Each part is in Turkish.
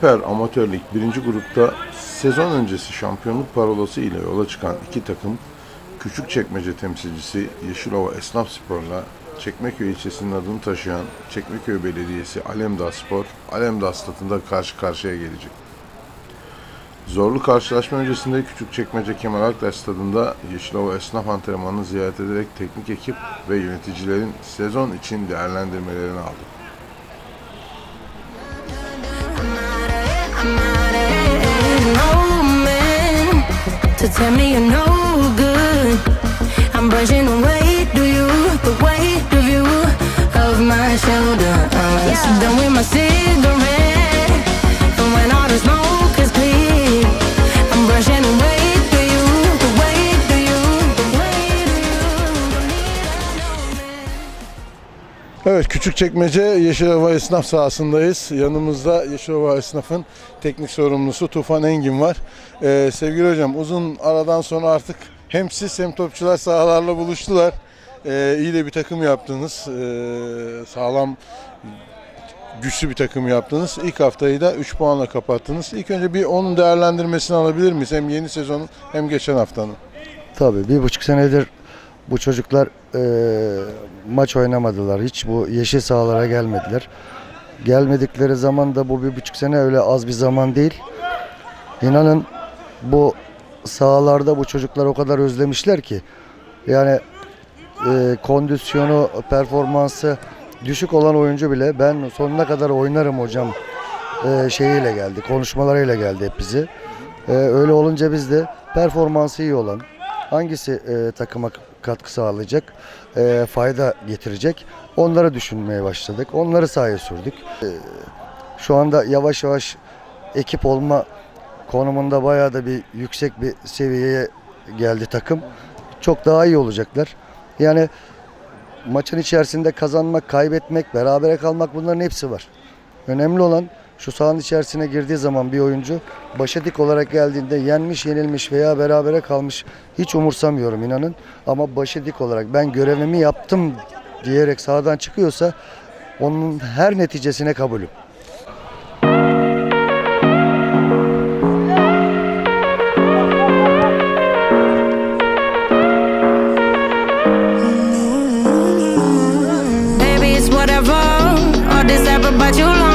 Süper Amatör Lig 1. grupta sezon öncesi şampiyonluk parolası ile yola çıkan iki takım Küçükçekmece temsilcisi Yeşilova Esnaf Spor'la Çekmeköy ilçesinin adını taşıyan Çekmeköy Belediyesi Alemdağ Spor, Alemdağ stadında karşı karşıya gelecek. Zorlu karşılaşma öncesinde Küçükçekmece Kemal Aktaş stadında Yeşilova Esnaf antrenmanını ziyaret ederek teknik ekip ve yöneticilerin sezon için değerlendirmelerini aldı. Tell me you're no good. I'm brushing away, do you? The weight of you of my shoulder. Uh, So done with my cigarette, Küçükçekmece Yeşilova Esnaf sahasındayız. Yanımızda Yeşilova Esnaf'ın teknik sorumlusu Tufan Engin var. Ee, sevgili hocam uzun aradan sonra artık hem siz hem topçular sahalarla buluştular. Ee, iyi de bir takım yaptınız. Ee, sağlam güçlü bir takım yaptınız. İlk haftayı da 3 puanla kapattınız. İlk önce bir onun değerlendirmesini alabilir miyiz? Hem yeni sezonun hem geçen haftanın. Tabii bir buçuk senedir bu çocuklar eee, maç oynamadılar. Hiç bu yeşil sahalara gelmediler. Gelmedikleri zaman da bu bir buçuk sene öyle az bir zaman değil. İnanın bu sahalarda bu çocuklar o kadar özlemişler ki. Yani eee, kondisyonu, performansı düşük olan oyuncu bile ben sonuna kadar oynarım hocam eee, şeyiyle geldi. Konuşmalarıyla geldi hep bizi. Eee, öyle olunca biz de performansı iyi olan, hangisi e, takıma katkı sağlayacak, e, fayda getirecek onları düşünmeye başladık. Onları sahaya sürdük. E, şu anda yavaş yavaş ekip olma konumunda bayağı da bir yüksek bir seviyeye geldi takım. Çok daha iyi olacaklar. Yani maçın içerisinde kazanmak, kaybetmek, berabere kalmak bunların hepsi var. Önemli olan şu sahanın içerisine girdiği zaman bir oyuncu başa dik olarak geldiğinde yenmiş, yenilmiş veya berabere kalmış hiç umursamıyorum inanın. Ama başı dik olarak ben görevimi yaptım diyerek sahadan çıkıyorsa onun her neticesine kabulüm. About you long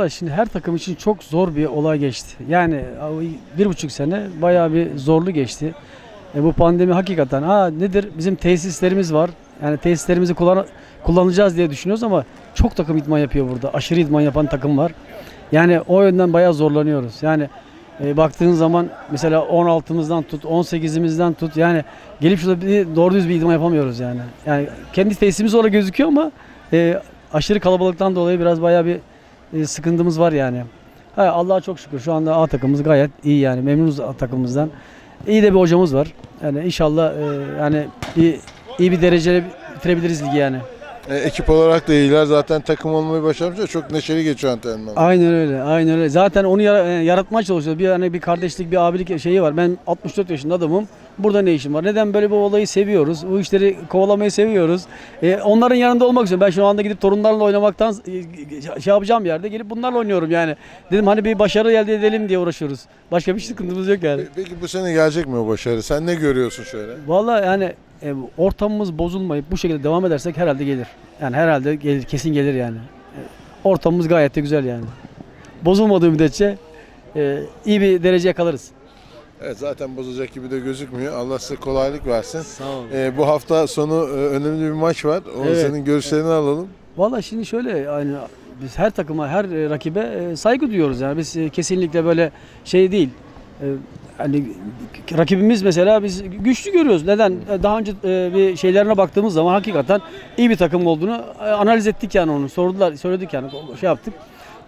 Valla şimdi her takım için çok zor bir olay geçti. Yani bir buçuk sene bayağı bir zorlu geçti. E, bu pandemi hakikaten ha nedir bizim tesislerimiz var. Yani tesislerimizi kullan kullanacağız diye düşünüyoruz ama çok takım idman yapıyor burada. Aşırı idman yapan takım var. Yani o yönden bayağı zorlanıyoruz. Yani e, baktığın zaman mesela 16'mızdan tut, 18'imizden tut yani gelip şurada bir doğru düz bir idman yapamıyoruz yani. Yani kendi tesisimiz orada gözüküyor ama e, aşırı kalabalıktan dolayı biraz bayağı bir e, sıkıntımız var yani. Ha, Allah'a çok şükür şu anda A takımımız gayet iyi yani memnunuz A takımımızdan. İyi de bir hocamız var. Yani inşallah e, yani iyi, iyi bir dereceyle bitirebiliriz ligi yani. E, ekip olarak da iyiler. Zaten takım olmayı başarmışlar. Çok neşeli geçiyor antrenman. Aynen öyle, aynen öyle. Zaten onu yara- e, yaratmaya çalışıyoruz. Bir hani bir kardeşlik, bir abilik şeyi var. Ben 64 yaşında adamım. Burada ne işim var? Neden böyle bir olayı seviyoruz? Bu işleri kovalamayı seviyoruz. E, onların yanında olmak istiyorum. Ben şu anda gidip torunlarla oynamaktan e, şey yapacağım yerde gelip bunlarla oynuyorum yani. Dedim hani bir başarı elde edelim diye uğraşıyoruz. Başka bir sıkıntımız yok yani. Peki bu sene gelecek mi o başarı? Sen ne görüyorsun şöyle? Vallahi yani e, ortamımız bozulmayıp bu şekilde devam edersek herhalde gelir. Yani herhalde gelir, kesin gelir yani. E, Ortamımız gayet de güzel yani. Bozulmadığı müddetçe e, iyi bir derece yakalarız. Evet zaten bozacak gibi de gözükmüyor. Allah size kolaylık versin. Sağ olun. Ee, bu hafta sonu e, önemli bir maç var. O Evet. senin görüşlerini alalım. Vallahi şimdi şöyle yani biz her takıma, her e, rakibe e, saygı duyuyoruz yani. Biz e, kesinlikle böyle şey değil. E, hani rakibimiz mesela biz güçlü görüyoruz. Neden? E, Daha önce e, bir şeylerine baktığımız zaman hakikaten iyi bir takım olduğunu e, analiz ettik yani onu. Sordular, söyledik yani şey yaptık.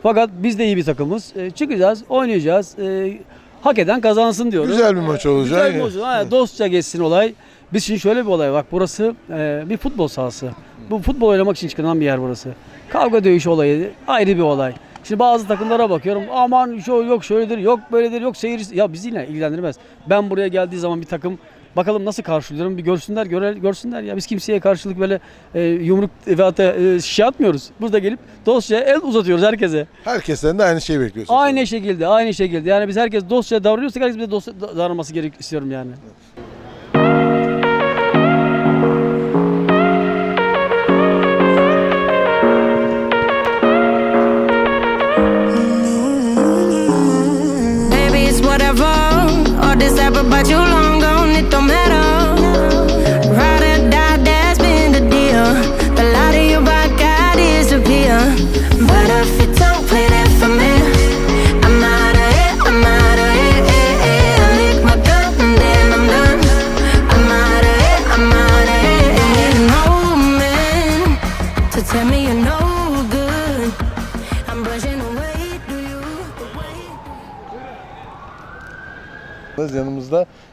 Fakat biz de iyi bir takımız. E, Çıkacağız, oynayacağız. E, Hak eden kazansın diyoruz. Güzel bir maç olacak. Güzel bir maç. Ha, dostça geçsin olay. Biz şimdi şöyle bir olay bak burası e, bir futbol sahası. Bu futbol oynamak için çıkılan bir yer burası. Kavga dövüş olayı ayrı bir olay. Şimdi bazı takımlara bakıyorum aman şu yok şöyledir yok böyledir yok seyirci ya bizi yine ilgilendirmez. Ben buraya geldiği zaman bir takım bakalım nasıl karşılıyorum bir görsünler göre, görsünler ya biz kimseye karşılık böyle e, yumruk ve hatta e, şişe atmıyoruz. Burada gelip dostça el uzatıyoruz herkese. Herkesten de aynı şeyi bekliyorsunuz. Aynı şekilde aynı şekilde yani biz herkes dostça davranıyorsak herkes bize dostça davranması gerek istiyorum yani. Baby, but you long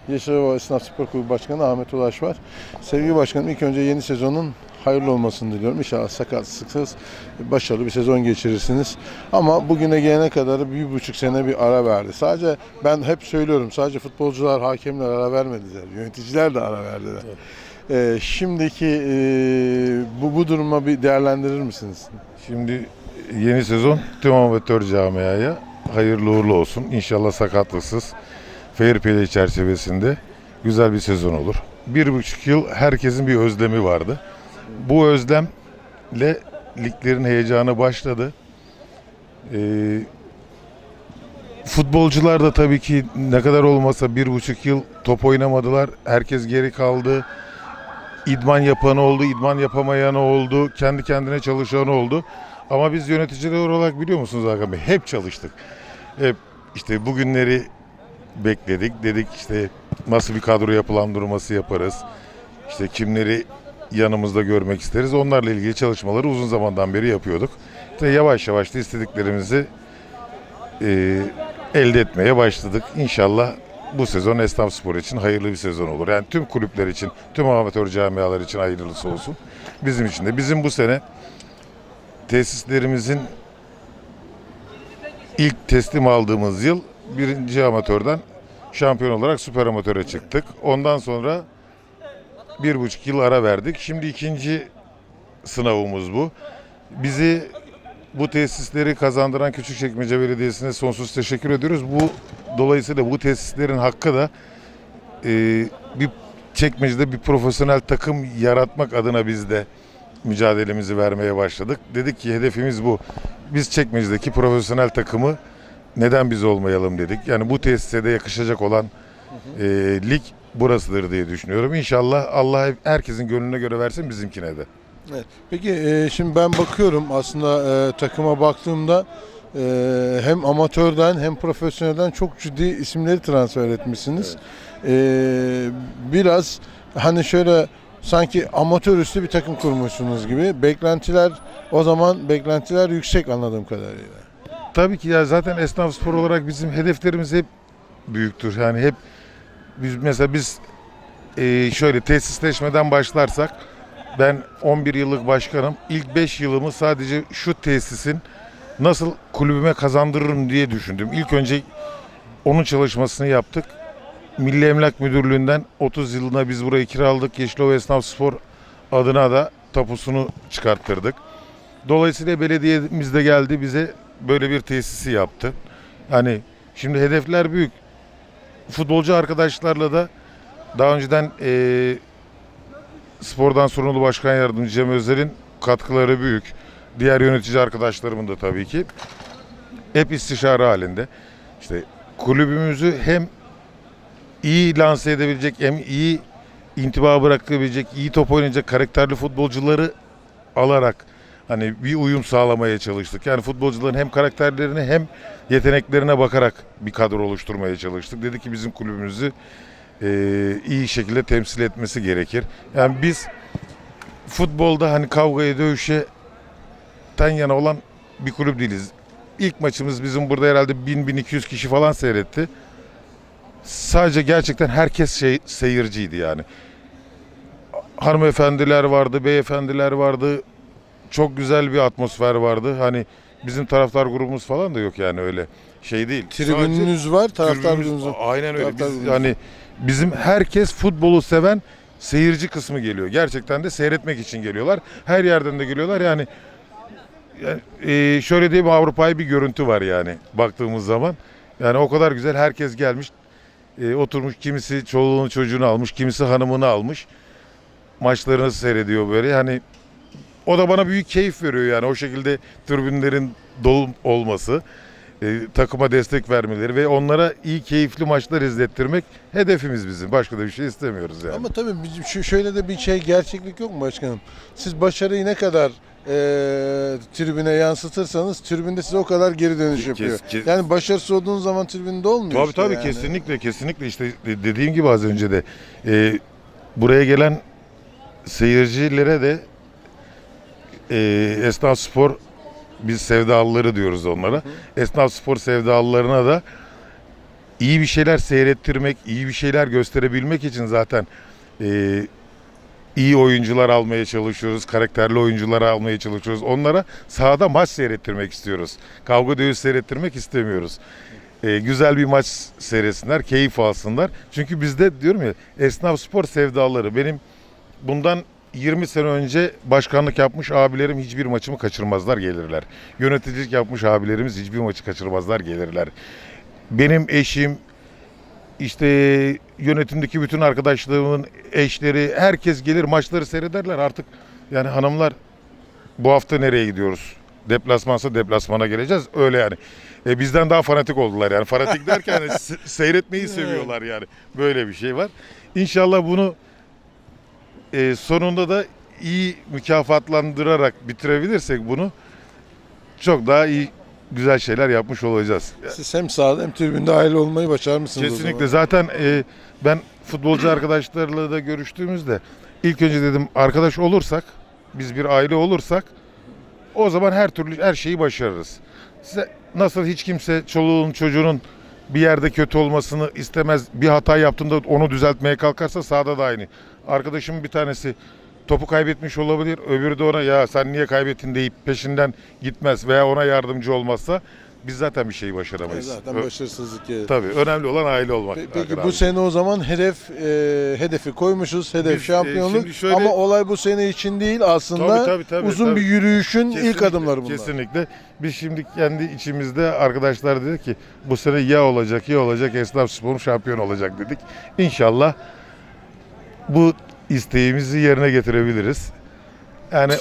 Yeşilova Esnaf Spor Kulübü Başkanı Ahmet Ulaş var. Sevgili başkanım ilk önce yeni sezonun hayırlı olmasını diliyorum. İnşallah sakatsız başarılı bir sezon geçirirsiniz. Ama bugüne gelene kadar bir buçuk sene bir ara verdi. Sadece ben hep söylüyorum sadece futbolcular, hakemler ara vermediler. Yöneticiler de ara verdiler. Ee, şimdiki e, bu, bu duruma bir değerlendirir misiniz? Şimdi yeni sezon tüm amatör camiaya hayırlı uğurlu olsun. İnşallah sakatlıksız, fair play çerçevesinde güzel bir sezon olur. Bir buçuk yıl herkesin bir özlemi vardı. Bu özlemle liglerin heyecanı başladı. Ee, futbolcular da tabii ki ne kadar olmasa bir buçuk yıl top oynamadılar. Herkes geri kaldı. İdman yapanı oldu, idman yapamayanı oldu, kendi kendine çalışanı oldu. Ama biz yöneticiler olarak biliyor musunuz Hakan Bey? Hep çalıştık. Hep işte bugünleri bekledik. Dedik işte nasıl bir kadro yapılandırması yaparız. İşte kimleri yanımızda görmek isteriz. Onlarla ilgili çalışmaları uzun zamandan beri yapıyorduk. İşte yavaş yavaş da istediklerimizi e, elde etmeye başladık. İnşallah bu sezon Esnaf Spor için hayırlı bir sezon olur. Yani tüm kulüpler için, tüm amatör camialar için hayırlısı olsun. Bizim için de. Bizim bu sene tesislerimizin ilk teslim aldığımız yıl birinci amatörden şampiyon olarak süper amatöre çıktık. Ondan sonra bir buçuk yıl ara verdik. Şimdi ikinci sınavımız bu. Bizi bu tesisleri kazandıran Küçükçekmece Belediyesi'ne sonsuz teşekkür ediyoruz. Bu dolayısıyla bu tesislerin hakkı da e, bir çekmecede bir profesyonel takım yaratmak adına biz de mücadelemizi vermeye başladık. Dedik ki hedefimiz bu. Biz çekmecedeki profesyonel takımı neden biz olmayalım dedik. Yani bu tesise de yakışacak olan e, lig burasıdır diye düşünüyorum. İnşallah Allah herkesin gönlüne göre versin bizimkine de. Evet. Peki e, şimdi ben bakıyorum aslında e, takıma baktığımda e, hem amatörden hem profesyonelden çok ciddi isimleri transfer etmişsiniz. E, biraz hani şöyle sanki amatör üstü bir takım kurmuşsunuz gibi. Beklentiler o zaman beklentiler yüksek anladığım kadarıyla. Tabii ki ya zaten esnaf spor olarak bizim hedeflerimiz hep büyüktür. Yani hep biz mesela biz e, şöyle tesisleşmeden başlarsak ben 11 yıllık başkanım. İlk 5 yılımı sadece şu tesisin nasıl kulübüme kazandırırım diye düşündüm. İlk önce onun çalışmasını yaptık. Milli Emlak Müdürlüğü'nden 30 yılına biz burayı kiraladık. Yeşilova Esnaf Spor adına da tapusunu çıkarttırdık. Dolayısıyla belediyemiz de geldi bize böyle bir tesisi yaptı. Yani şimdi hedefler büyük. Futbolcu arkadaşlarla da daha önceden eee, spordan sorumlu başkan yardımcı Cem Özer'in katkıları büyük. Diğer yönetici arkadaşlarımın da tabii ki. Hep istişare halinde. İşte kulübümüzü hem iyi lanse edebilecek hem iyi intiba bırakabilecek, iyi top oynayacak karakterli futbolcuları alarak hani bir uyum sağlamaya çalıştık. Yani futbolcuların hem karakterlerine hem yeteneklerine bakarak bir kadro oluşturmaya çalıştık. Dedik ki bizim kulübümüzü e, iyi şekilde temsil etmesi gerekir. Yani biz futbolda hani kavgaya dövüşe ten yana olan bir kulüp değiliz. İlk maçımız bizim burada herhalde 1000-1200 kişi falan seyretti. Sadece gerçekten herkes şey seyirciydi yani. hanımefendiler vardı, beyefendiler vardı. Çok güzel bir atmosfer vardı. Hani bizim taraftar grubumuz falan da yok yani öyle şey değil. Sadece- Tribününüz var, taraftar Tribünümüz- grubunuz var. Aynen öyle. Taraftar Biz, yani bizim herkes futbolu seven seyirci kısmı geliyor. Gerçekten de seyretmek için geliyorlar. Her yerden de geliyorlar. Yani, yani e, şöyle diyeyim Avrupa'yı bir görüntü var yani baktığımız zaman. Yani o kadar güzel herkes gelmiş. e, oturmuş kimisi çoluğunu çocuğunu almış, kimisi hanımını almış. Maçlarını seyrediyor böyle. Yani o da bana büyük keyif veriyor yani o şekilde tribünlerin dolu olması e, takıma destek vermeleri ve onlara iyi keyifli maçlar izlettirmek hedefimiz bizim. Başka da bir şey istemiyoruz yani. Ama tabii bizim şu şöyle de bir şey gerçeklik yok mu başkanım? Siz başarıyı ne kadar e, tribüne yansıtırsanız tribünde size o kadar geri dönüş Kes- yapıyor. kes- Yani başarısız olduğunuz zaman tribünde olmuyor Tabii işte tabii yani. kesinlikle kesinlikle işte de- dediğim gibi az önce de e, buraya gelen seyircilere de e, esnaf spor biz sevdalıları diyoruz onlara. Esnaf spor sevdalılarına da iyi bir şeyler seyrettirmek, iyi bir şeyler gösterebilmek için zaten e, iyi oyuncular almaya çalışıyoruz. Karakterli oyuncular almaya çalışıyoruz. Onlara sahada maç seyrettirmek istiyoruz. Kavga dövüş seyrettirmek istemiyoruz. E, güzel bir maç seyretsinler, keyif alsınlar. Çünkü bizde diyorum ya esnaf spor sevdaları. Benim bundan 20 sene önce başkanlık yapmış abilerim hiçbir maçımı kaçırmazlar gelirler. Yöneticilik yapmış abilerimiz hiçbir maçı kaçırmazlar gelirler. Benim eşim, işte yönetimdeki bütün arkadaşlarımın eşleri herkes gelir maçları seyrederler artık. Yani hanımlar bu hafta nereye gidiyoruz? Deplasmansa deplasmana geleceğiz. Öyle yani. E, bizden daha fanatik oldular yani. Fanatik derken se- seyretmeyi seviyorlar yani. Böyle bir şey var. İnşallah bunu e, sonunda da iyi mükafatlandırarak bitirebilirsek bunu çok daha iyi güzel şeyler yapmış olacağız. Siz hem sahada hem tribünde aile olmayı başarmışsınız Kesinlikle zaten e, ben futbolcu arkadaşlarla da görüştüğümüzde ilk önce dedim arkadaş olursak biz bir aile olursak o zaman her türlü her şeyi başarırız. Size nasıl hiç kimse çoluğun çocuğunun bir yerde kötü olmasını istemez. Bir hata yaptığında onu düzeltmeye kalkarsa sahada da aynı. Arkadaşımın bir tanesi topu kaybetmiş olabilir. Öbürü de ona ya sen niye kaybettin deyip peşinden gitmez veya ona yardımcı olmazsa biz zaten bir şeyi E, başaramayız. Zaten Ö- başarısızlık yani. Tabii önemli olan aile olmak. Pe- Peki bu abi. sene o zaman hedef e, hedefi koymuşuz. Hedef Biz, e, şampiyonluk. şimdi şöyle- Ama olay bu sene için değil aslında. Tabii, tabii, tabii, uzun tabii. bir yürüyüşün ilk Kesinlikle, adımları bunlar. Kesinlikle. Biz şimdi kendi içimizde arkadaşlar dedik ki bu sene ya olacak ya olacak esnaf sporu şampiyon olacak dedik. İnşallah bu isteğimizi yerine getirebiliriz. Yani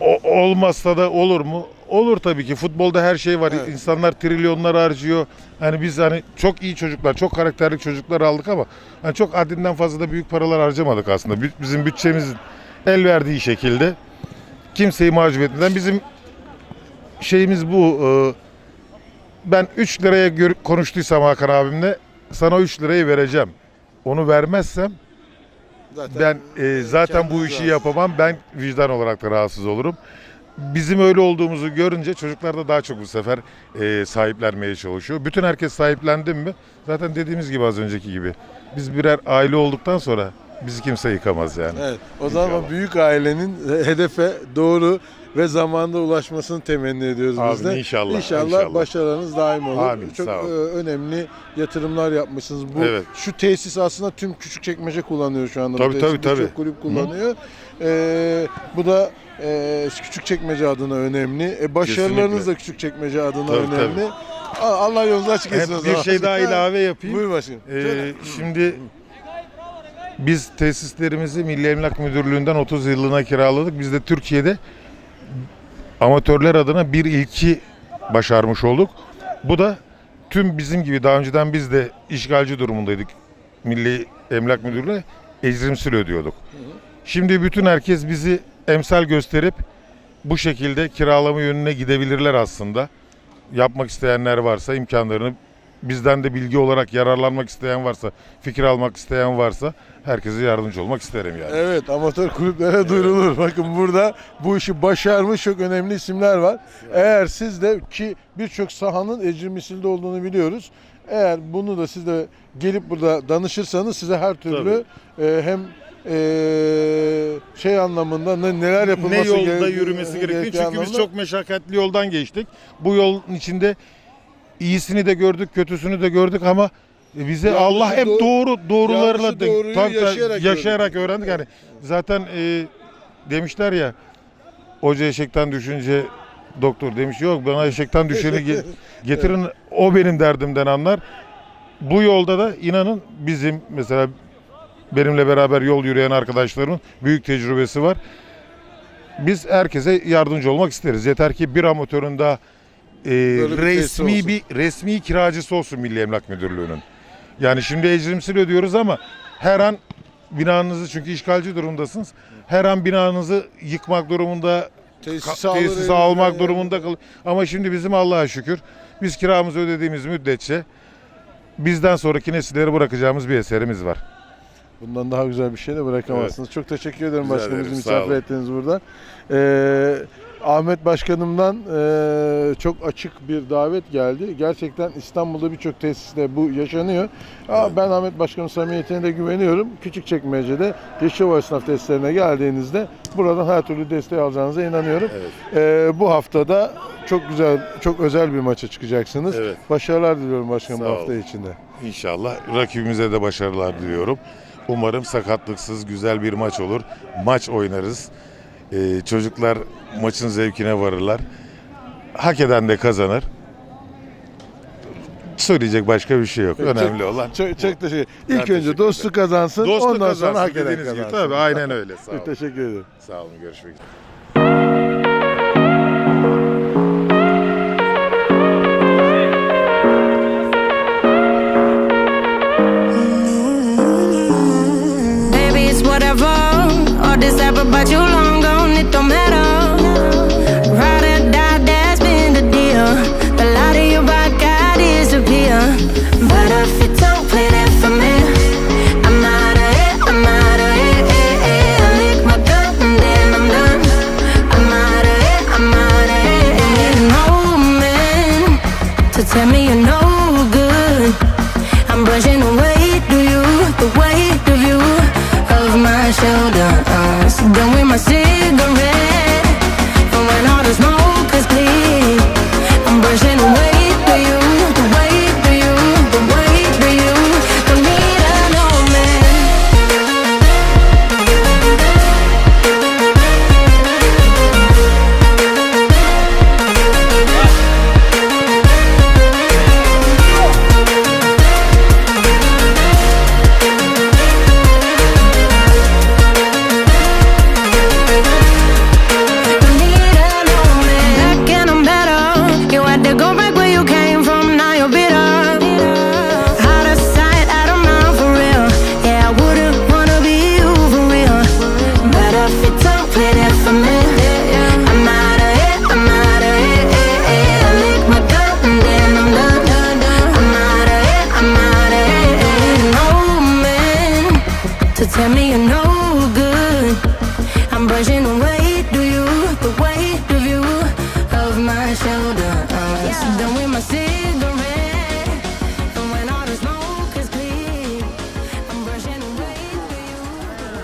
o- olmazsa da olur mu? Olur tabii ki. Futbolda her şey var. Evet. İnsanlar trilyonlar harcıyor. Hani biz hani çok iyi çocuklar, çok karakterli çocuklar aldık ama hani çok haddinden fazla da büyük paralar harcamadık aslında. Bi- Bizim bütçemiz el verdiği şekilde kimseyi mahcup etmeden bizim şeyimiz bu. e, Ben 3 liraya konuştuysam Hakan abimle sana 3 lirayı vereceğim. Onu vermezsem Zaten, ben e, zaten bu işi yapamam. Ben vicdan olarak da rahatsız olurum. Bizim öyle olduğumuzu görünce çocuklar da daha çok bu sefer e, sahiplenmeye çalışıyor. Bütün herkes sahiplendi mi? Zaten dediğimiz gibi az önceki gibi. Biz birer aile olduktan sonra bizi kimse yıkamaz yani. Evet. O zaman İnşallah. büyük ailenin hedefe doğru ve zamanda ulaşmasını temenni ediyoruz Amin, biz de. inşallah, İnşallah, inşallah. başarınız daim olur. Amin, Çok sağ olun. e, önemli yatırımlar yapmışsınız. Bu Evet. şu tesis aslında tüm küçük çekmece kullanıyor şu anda. Bu Tabii, tesis tabii, tabii. Birçok kulüp kullanıyor. E, bu da e, küçük çekmece adına önemli. E, başarılarınız Kesinlikle. da küçük çekmece adına Tabii, önemli. A- Allah yolunuzu açık etsin o Hem zaman. bir şey daha ilave yapayım. Buyur başkanım. Ee, Söyle. şimdi biz tesislerimizi Milli Emlak Müdürlüğü'nden 30 yıllığına kiraladık. Biz de Türkiye'de amatörler adına bir ilki başarmış olduk. Bu da tüm bizim gibi daha önceden biz de işgalci durumundaydık. Milli Emlak Müdürlüğü'ne ecrimsil ödüyorduk. Şimdi bütün herkes bizi emsal gösterip bu şekilde kiralama yönüne gidebilirler aslında. Yapmak isteyenler varsa imkanlarını bizden de bilgi olarak yararlanmak isteyen varsa, fikir almak isteyen varsa herkese yardımcı olmak isterim yani. Evet amatör kulüplere duyurulur. Bakın burada bu işi başarmış çok önemli isimler var. Eğer siz de ki birçok sahanın ecri misilde olduğunu biliyoruz. Eğer bunu da siz de gelip burada danışırsanız size her türlü e, hem e, şey anlamında ne, neler yapılması ne yolda gere- yürümesi gerektiği çünkü biz çok meşakkatli yoldan geçtik. Bu yolun içinde iyisini de gördük, kötüsünü de gördük ama bize Yanlışı Allah hep doğru- doğru doğrularla doğruyu tabii yaşayarak yaşayarak öğrendik. Yani zaten e, demişler ya hoca eşekten düşünce doktor demiş yok bana eşekten düşeni ge- getirin o benim derdimden anlar. Bu yolda da inanın bizim mesela benimle beraber yol yürüyen arkadaşlarımın büyük tecrübesi var. Biz herkese yardımcı olmak isteriz. Yeter ki bir amatörün daha e, bir resmi bir resmi kiracısı olsun Milli Emlak Müdürlüğü'nün. Yani şimdi ecrimsil ödüyoruz ama her an binanızı çünkü işgalci durumdasınız. Her an binanızı yıkmak durumunda alır elimizden almak durumunda kal. Ama şimdi bizim Allah'a şükür biz kiramızı ödediğimiz müddetçe bizden sonraki nesillere bırakacağımız bir eserimiz var. Bundan daha güzel bir şey de bırakamazsınız. Çok teşekkür ederim Rica başkanım ederim, bizi sağ misafir ettiğiniz burada. Ee, Ahmet Başkanım'dan ee, çok açık bir davet geldi. Gerçekten İstanbul'da birçok tesiste bu yaşanıyor. Aa, Ben Ahmet Başkan'ın samimiyetine de güveniyorum. Küçükçekmece'de Yeşilova Esnaf testlerine geldiğinizde buradan her türlü desteği alacağınıza inanıyorum. Ee, bu haftada çok güzel, çok özel bir maça çıkacaksınız. Evet. Başarılar diliyorum başkanım hafta içinde. İnşallah rakibimize de başarılar diliyorum. Umarım sakatlıksız güzel bir maç olur. Maç oynarız. Ee, çocuklar maçın zevkine varırlar. Hak eden de kazanır. Söyleyecek başka bir şey yok. Çok- Önemli olan Çok, çok teşekkür İlk önce teşekkür dostluk kazansın, dostluk ondan kazansın sonra hak eden dediğiniz gibi. kazansın. Tabii aynen öyle. Sağ olun. Çok teşekkür ederim. Sağ olun. Görüşmek üzere. Done with my